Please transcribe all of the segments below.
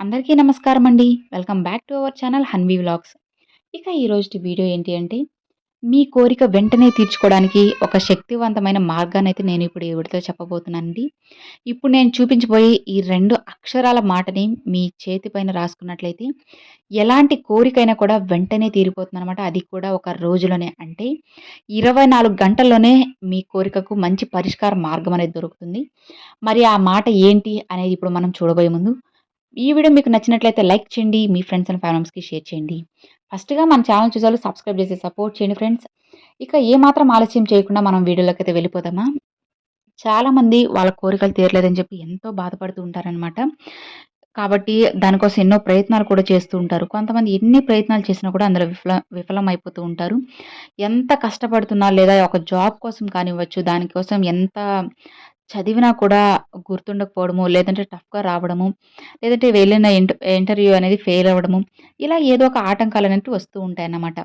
అందరికీ నమస్కారం అండి welcome back to our channel Hanvi vlogs. ఇక ఈరోజు వీడియో ఏంటి అంటే మీ కోరిక వెంటనే తీర్చుకోవడానికి ఒక శక్తివంతమైన మార్గాన్ని అయితే నేను ఇప్పుడు ఎవరితో చెప్పబోతున్నానండి. ఇప్పుడు నేను చూపించబోయే ఈ రెండు అక్షరాల మాటని మీ చేతి పైన రాసుకున్నట్లయితే ఎలాంటి కోరికైనా కూడా వెంటనే తీరిపోతుంది అనమాట అది కూడా ఒక రోజులోనే. అంటే ఇరవై నాలుగు గంటల్లోనే మీ కోరికకు మంచి పరిష్కార మార్గం అనేది దొరుకుతుంది. మరి ఆ మాట ఏంటి అనేది ఇప్పుడు మనం చూడబోయే ముందు ఈ వీడియో మీకు నచ్చినట్లయితే లైక్ చేయండి మీ ఫ్రెండ్స్ అండ్ ఫ్యామిలీస్కి షేర్ చేయండి. ఫస్ట్గా మన ఛానల్ చూసాలు సబ్స్క్రైబ్ చేసి సపోర్ట్ చేయండి ఫ్రెండ్స్. ఇక ఏమాత్రం ఆలస్యం చేయకుండా మనం వీడియోలోకి అయితే వెళ్ళిపోదామా? చాలామంది వాళ్ళ కోరికలు తీరలేదని చెప్పి ఎంతో బాధపడుతూ ఉంటారనమాట కాబట్టి దానికోసం ఎన్నో ప్రయత్నాలు కూడా చేస్తూ ఉంటారు. కొంతమంది ఎన్ని ప్రయత్నాలు చేసినా కూడా అందులో విఫల విఫలం అయిపోతూ ఉంటారు. ఎంత కష్టపడుతున్నా లేదా ఒక జాబ్ కోసం కానివ్వచ్చు దానికోసం ఎంత చదివినా కూడా గుర్తుండకపోవడము లేదంటే టఫ్గా రావడము లేదంటే వెళ్ళిన ఇంటర్వ్యూ అనేది ఫెయిల్ అవ్వడము ఇలా ఏదో ఒక ఆటంకాలు అనేవి వస్తూ ఉంటాయి అన్నమాట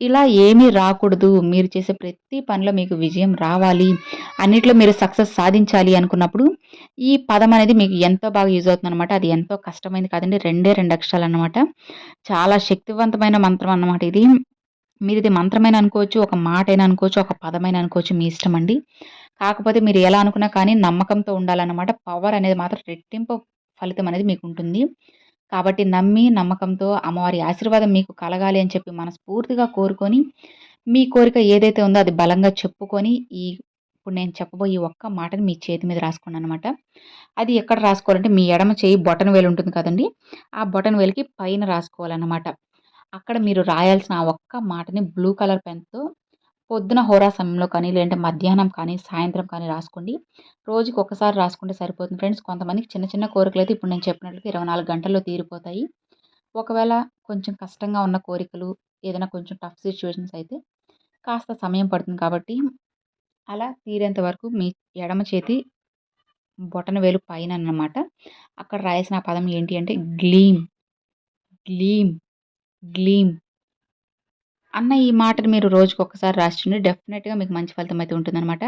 ఇలా ఏమీ రాకూడదు మీరు చేసే ప్రతి పనిలో మీకు విజయం రావాలి అన్నిట్లో మీరు సక్సెస్ సాధించాలి అనుకున్నప్పుడు ఈ పదం అనేది మీకు ఎంతో బాగా యూజ్ అవుతుంది అనమాట అది ఎంతో కష్టమైంది కాదండి రెండే రెండు అక్షరాలు అనమాట చాలా శక్తివంతమైన మంత్రం అన్నమాట ఇది. మీరు ఇది మంత్రమైన అనుకోవచ్చు ఒక మాట అయినా అనుకోవచ్చు ఒక పదమైన అనుకోవచ్చు మీ ఇష్టం అండి. కాకపోతే మీరు ఎలా అనుకున్నా కానీ నమ్మకంతో ఉండాలన్నమాట. పవర్ అనేది మాత్రం రెట్టింపు ఫలితం అనేది మీకు ఉంటుంది. కాబట్టి నమ్మి నమ్మకంతో అమ్మవారి ఆశీర్వాదం మీకు కలగాలి అని చెప్పి మనస్ఫూర్తిగా కోరుకొని మీ కోరిక ఏదైతే ఉందో అది బలంగా చెప్పుకొని ఈ ఇప్పుడు నేను చెప్పబోయే ఒక్క మాటని మీ చేతి మీద రాసుకోండి అనమాట అది ఎక్కడ రాసుకోవాలంటే మీ ఎడమ చేయి బొటన్ వేలు ఉంటుంది కదండి. ఆ బొటన్ వేలుకి పైన రాసుకోవాలన్నమాట. అక్కడ మీరు రాయాల్సిన ఆ ఒక్క మాటని బ్లూ కలర్ పెన్తో పొద్దున హోరా సమయంలో కానీ లేదంటే మధ్యాహ్నం కానీ సాయంత్రం కానీ రాసుకోండి. రోజుకి ఒకసారి రాసుకుంటే సరిపోతుంది. ఫ్రెండ్స్ కొంతమందికి చిన్న చిన్న కోరికలు అయితే ఇప్పుడు నేను చెప్పినట్లుగా ఇరవై నాలుగు గంటల్లో తీరిపోతాయి. ఒకవేళ కొంచెం కష్టంగా ఉన్న కోరికలు ఏదైనా కొంచెం టఫ్ సిచ్యువేషన్స్ అయితే కాస్త సమయం పడుతుంది కాబట్టి అలా తీరేంత వరకు మీ ఎడమ చేతి బొటన వేలు పైన అన్నమాట. అక్కడ రాయాల్సిన పదం ఏంటి అంటే గ్లీమ్ గ్లీమ్ గ్లీమ్. అన్న ఈ మాటను మీరు రోజుకి ఒకసారి రాసిండి డెఫినెట్గా మీకు మంచి ఫలితం అయితే ఉంటుందన్నమాట.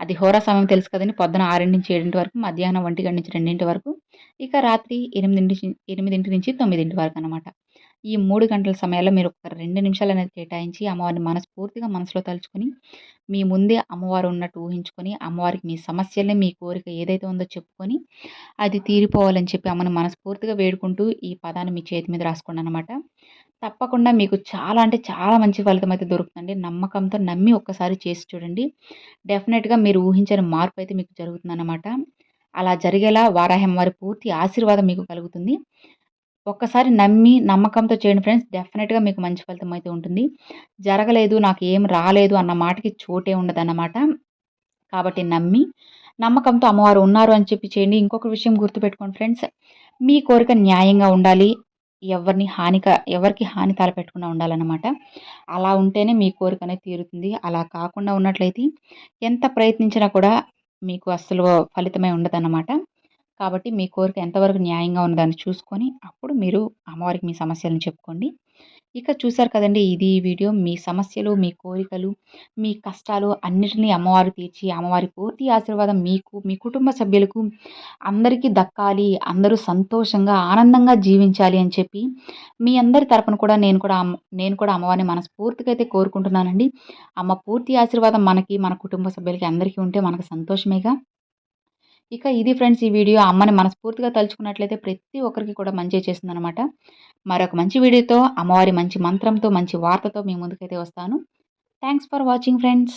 అది హోరా సమయం తెలుసు కదండి. పొద్దున ఆరింటి నుంచి ఏడింటి వరకు మధ్యాహ్నం ఒంటి గంట నుంచి రెండింటి వరకు ఇక రాత్రి ఎనిమిదింటి ఎనిమిదింటి నుంచి తొమ్మిదింటి వరకు అనమాట ఈ మూడు గంటల సమయాల్లో మీరు ఒక రెండు నిమిషాలు అనేది కేటాయించి అమ్మవారిని మనస్ఫూర్తిగా మనసులో తలుచుకొని మీ ముందే అమ్మవారు ఉన్నట్టు ఊహించుకొని అమ్మవారికి మీ సమస్యల్ని మీ కోరిక ఏదైతే ఉందో చెప్పుకొని అది తీరిపోవాలని చెప్పి అమ్మని మనస్ఫూర్తిగా వేడుకుంటూ ఈ పదాన్ని మీ చేతి మీద రాసుకోండి అనమాట తప్పకుండా మీకు చాలా అంటే చాలా మంచి ఫలితం అయితే దొరుకుతుందండి. నమ్మకంతో నమ్మి ఒక్కసారి చేసి చూడండి. డెఫినెట్గా మీరు ఊహించని మార్పు అయితే మీకు జరుగుతుందన్నమాట. అలా జరిగేలా వారాహం వారి పూర్తి ఆశీర్వాదం మీకు కలుగుతుంది. ఒక్కసారి నమ్మి నమ్మకంతో చేయండి ఫ్రెండ్స్. డెఫినెట్గా మీకు మంచి ఫలితం అయితే ఉంటుంది. జరగలేదు నాకు ఏం రాలేదు అన్న మాటకి చోటే ఉండదన్నమాట. కాబట్టి నమ్మి నమ్మకంతో అమ్మవారు ఉన్నారు అని చెప్పి చేయండి. ఇంకొక విషయం గుర్తుపెట్టుకోండి ఫ్రెండ్స్. మీ కోరిక న్యాయంగా ఉండాలి. ఎవరిని హానిక ఎవరికి హాని తలపెట్టకుండా ఉండాలన్నమాట. అలా ఉంటేనే మీ కోరిక అనేది తీరుతుంది. అలా కాకుండా ఉన్నట్లయితే ఎంత ప్రయత్నించినా కూడా మీకు అస్సలు ఫలితమే ఉండదన్నమాట. కాబట్టి మీ కోరిక ఎంతవరకు న్యాయంగా ఉన్నదాన్ని చూసుకొని అప్పుడు మీరు అమ్మవారికి మీ సమస్యలను చెప్పుకోండి. ఇక చూశారు కదండి ఇది వీడియో. మీ సమస్యలు మీ కోరికలు మీ కష్టాలు అన్నిటినీ అమ్మవారు తీర్చి అమ్మవారి పూర్తి ఆశీర్వాదం మీకు మీ కుటుంబ సభ్యులకు అందరికీ దక్కాలి అందరూ సంతోషంగా ఆనందంగా జీవించాలి అని చెప్పి మీ అందరి తరపున కూడా నేను కూడా నేను కూడా అమ్మవారిని మనస్ఫూర్తిగా అయితే కోరుకుంటున్నానండి. అమ్మ పూర్తి ఆశీర్వాదం మనకి మన కుటుంబ సభ్యులకి అందరికీ ఉంటే మనకు సంతోషమేగా. ఇక ఇది ఫ్రెండ్స్ ఈ వీడియో. అమ్మని మనస్ఫూర్తిగా తలుచుకున్నట్లయితే ప్రతి ఒక్కరికి కూడా మంచి చేసిందనమాట మరొక మంచి వీడియోతో అమ్మవారి మంచి మంత్రంతో మంచి వార్తతో మీ ముందుకైతే వస్తాను. Thanks for watching friends